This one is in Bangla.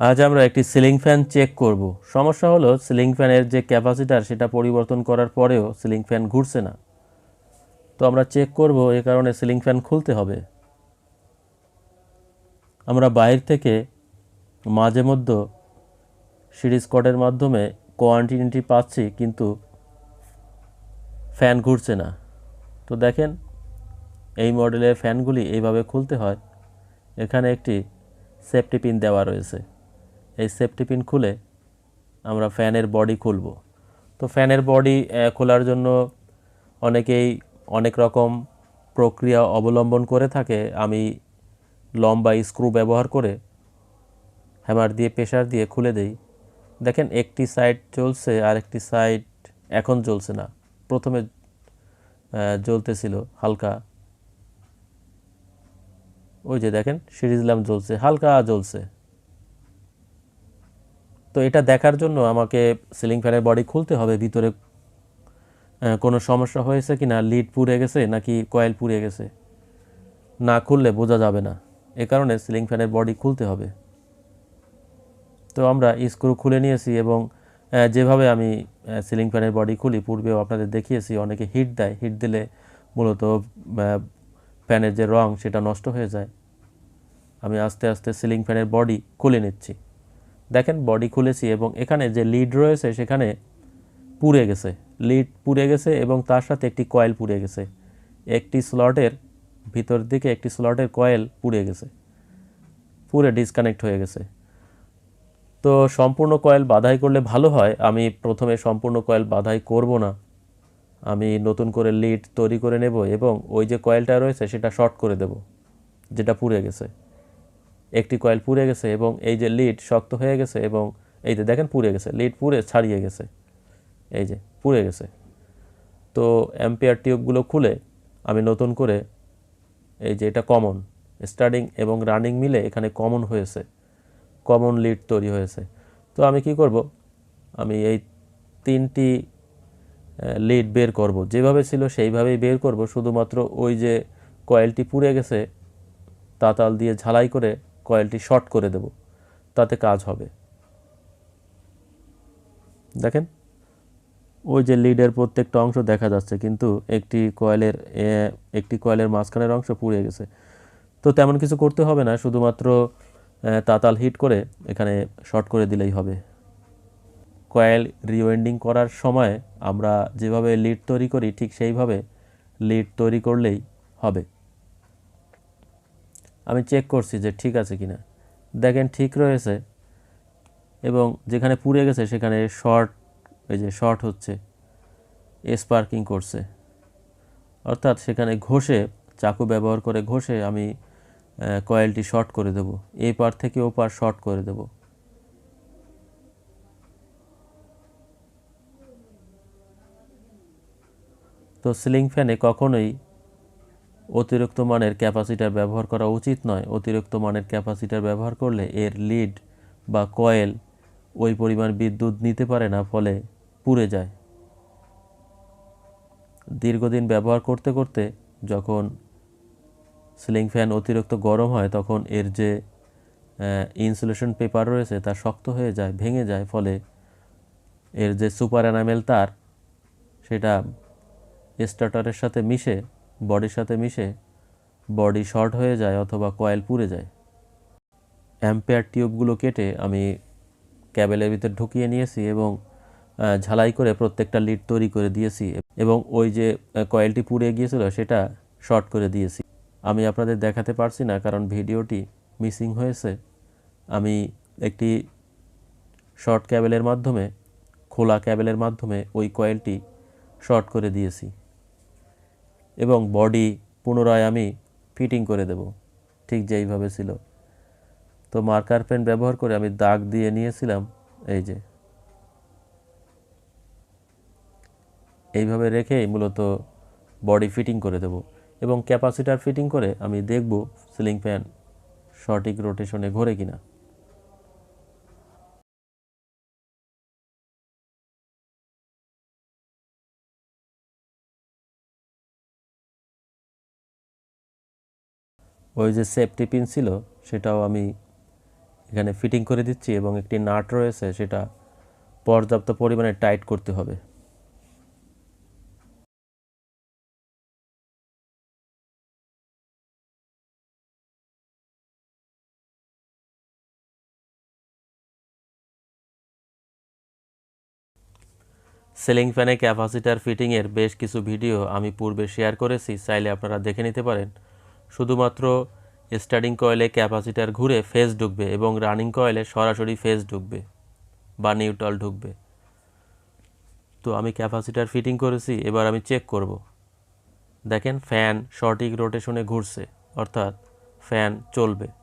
আজ আমরা একটি সিলিং ফ্যান চেক করব। সমস্যা হলো, সিলিং ফ্যানের যে ক্যাপাসিটার, সেটা পরিবর্তন করার পরেও সিলিং ফ্যান ঘুরছে না। তো আমরা চেক করব, এ কারণে সিলিং ফ্যান খুলতে হবে। আমরা বাইরে থেকে মাঝে মধ্যে সিরিজ কটের মাধ্যমে কোয়ান্টিটি পাচ্ছি, কিন্তু ফ্যান ঘুরছে না। তো দেখেন, এই মডেলের ফ্যানগুলি এইভাবে খুলতে হয়। এখানে একটি সেফটি পিন দেওয়া রয়েছে। এই সেফটি পিন খুলে আমরা ফ্যানের বডি খুলব। তো ফ্যানের বডি খোলার জন্য অনেকেই অনেক রকম প্রক্রিয়া অবলম্বন করে থাকে। আমি লম্বা স্ক্রু ব্যবহার করে হ্যামার দিয়ে প্রেশার দিয়ে খুলে দেই। দেখেন একটি সাইড চলছে আর একটি সাইড এখন জ্বলছে না। প্রথমে জ্বলতেছিল হালকা। ওই যে দেখেন সিরিজ ল্যাম্প জ্বলছে, হালকা জ্বলছে। তো এটা দেখার জন্য আমাকে সিলিং ফ্যানের বডি খুলতে হবে, ভিতরে কোনো সমস্যা হয়েছে কি না? লিড পুড়ে গেছে নাকি কয়েল পুড়ে গেছে? না খুললে বোঝা যাবে না। এ কারণে সিলিং ফ্যানের বডি খুলতে হবে। তো আমরা স্ক্রু খুলে নিয়েছি এবং যেভাবে আমি সিলিং ফ্যানের বডি খুলি, পূর্বেও আপনাদের দেখিয়েছি, অনেকে হিট দেয়। হিট দিলে মূলত ফ্যানের যে রং সেটা নষ্ট হয়ে যায়। আমি আস্তে আস্তে সিলিং ফ্যানের বডি খুলে নিচ্ছি। দেখেন বডি খুলেছি এবং এখানে যে লিড রয়েছে সেখানে পুড়ে গেছে। লিড পুড়ে গেছে এবং তার সাথে একটি কয়েল পুড়ে গেছে। একটি স্লটের ভিতর দিকে একটি স্লটের কয়েল পুড়ে গেছে। পুরে ডিসকানেক্ট হয়ে গেছে। তো সম্পূর্ণ কয়েল বাধাই করলে ভালো হয়। আমি প্রথমে সম্পূর্ণ কয়েল বাধাই করব না। আমি নতুন করে লিড তৈরি করে নেব এবং ওই যে কয়েলটা রয়েছে সেটা শর্ট করে দেব, যেটা পুড়ে গেছে। একটি কয়েল পুড়ে গেছে এবং এই যে লিড শক্ত হয়ে গেছে এবং এই যে দেখেন পুড়ে গেছে, লিড পুড়ে ছাড়িয়ে গেছে, এই যে পুড়ে গেছে। তো অ্যাম্পিয়ার টিউবগুলো খুলে আমি নতুন করে এই যে এটা কমন, স্টার্টিং এবং রানিং মিলে এখানে কমন হয়েছে, কমন লিড তৈরি হয়েছে। তো আমি কি করব? আমি এই তিনটি লিড বের করব। যেভাবে ছিল সেইভাবেই বের করব। শুধুমাত্র ওই যে কয়েলটি পুড়ে গেছে, তাতাল দিয়ে ঝালাই করে কয়েলটি শর্ট করে দেব, তাতে কাজ হবে। দেখেন, ওই যে লিডের প্রত্যেকটা অংশ দেখা যাচ্ছে, কিন্তু একটি কয়েলের একটি কয়েলের মাঝখানের অংশ পুড়ে গেছে। তো তেমন কিছু করতে হবে না, শুধুমাত্র তাতাল হিট করে এখানে শর্ট করে দিলেই হবে। কয়েল রিওয়েন্ডিং করার সময় আমরা যেভাবে লিড তৈরি করি, ঠিক সেইভাবে লিড তৈরি করলেই হবে। আমি চেক করছি যে ঠিক আছে কিনা। দেখেন ঠিক রয়েছে এবং যেখানে পুড়ে গেছে সেখানে শর্ট এই যে শর্ট হচ্ছে স্পার্কিং করছে। অর্থাৎ সেখানে ঘষে, চাকু ব্যবহার করে ঘষে আমি কয়েলটি শর্ট করে দেব। এই পার থেকে ও পার শর্ট করে দেব। তো সিলিং ফ্যানে কখনোই অতিরিক্ত মানের ক্যাপাসিটার ব্যবহার করা উচিত নয়। অতিরিক্ত মানের ক্যাপাসিটার ব্যবহার করলে এর লিড বা কয়েল ওই পরিমাণ বিদ্যুৎ নিতে পারে না, ফলে পুড়ে যায়। দীর্ঘদিন ব্যবহার করতে করতে যখন সিলিং ফ্যান অতিরিক্ত গরম হয়, তখন এর যে ইনসুলেশন পেপার রয়েছে, তা শক্ত হয়ে যায়, ভেঙে যায়, ফলে এর যে সুপার এনামেল তার, সেটা স্টার্টারের সাথে মিশে বডির সাথে মিশে বডি শর্ট হয়ে যায় অথবা কয়েল পুড়ে যায়। অ্যাম্পেয়ার টিউবগুলো কেটে আমি ক্যাবেলের ভিতর ঢুকিয়ে নিয়েছি এবং ঝালাই করে প্রত্যেকটা লিড তৈরি করে দিয়েছি এবং ওই যে কয়েলটি পুড়ে গিয়েছিল সেটা শর্ট করে দিয়েছি। আমি আপনাদের দেখাতে পারছি না কারণ ভিডিওটি মিসিং হয়েছে। আমি একটি শর্ট ক্যাবেলের মাধ্যমে, খোলা ক্যাবেলের মাধ্যমে ওই কয়েলটি শর্ট করে দিয়েছি। এবং বডি পুনরায় আমি ফিটিং করে দেব। ঠিক যেইভাবে ছিল। তো মার্কার পেন ব্যবহার করে আমি দাগ দিয়ে নিয়েছিলাম, এই যে। এইভাবে রেখেই মূলত বডি ফিটিং করে দেব এবং ক্যাপাসিটার ফিটিং করে আমি দেখব সিলিং ফ্যান সঠিক রোটেশনে ঘোরে কিনা। ওই যে সেফটি পিন ছিল, সেটাও আমি এখানে ফিটিং করে দিচ্ছি এবং একটি নাট রয়েছে, সেটা পর্যাপ্ত পরিমাণে টাইট করতে হবে। সিলিং ফ্যানে ক্যাপাসিটার ফিটিংয়ের বেশ কিছু ভিডিও আমি পূর্বে শেয়ার করেছি, চাইলে আপনারা দেখে নিতে পারেন। শুধুমাত্র স্টার্টিং কয়েলে ক্যাপাসিটার ঘুরে ফেজ ঢুকবে এবং রানিং কয়েলে সরাসরি ফেজ ঢুকবে বা নিউট্রাল ঢুকবে। তো আমি ক্যাপাসিটার ফিটিং করেছি, এবার আমি চেক করব। দেখেন ফ্যান সঠিক রোটেশনে ঘুরছে, অর্থাৎ ফ্যান চলবে।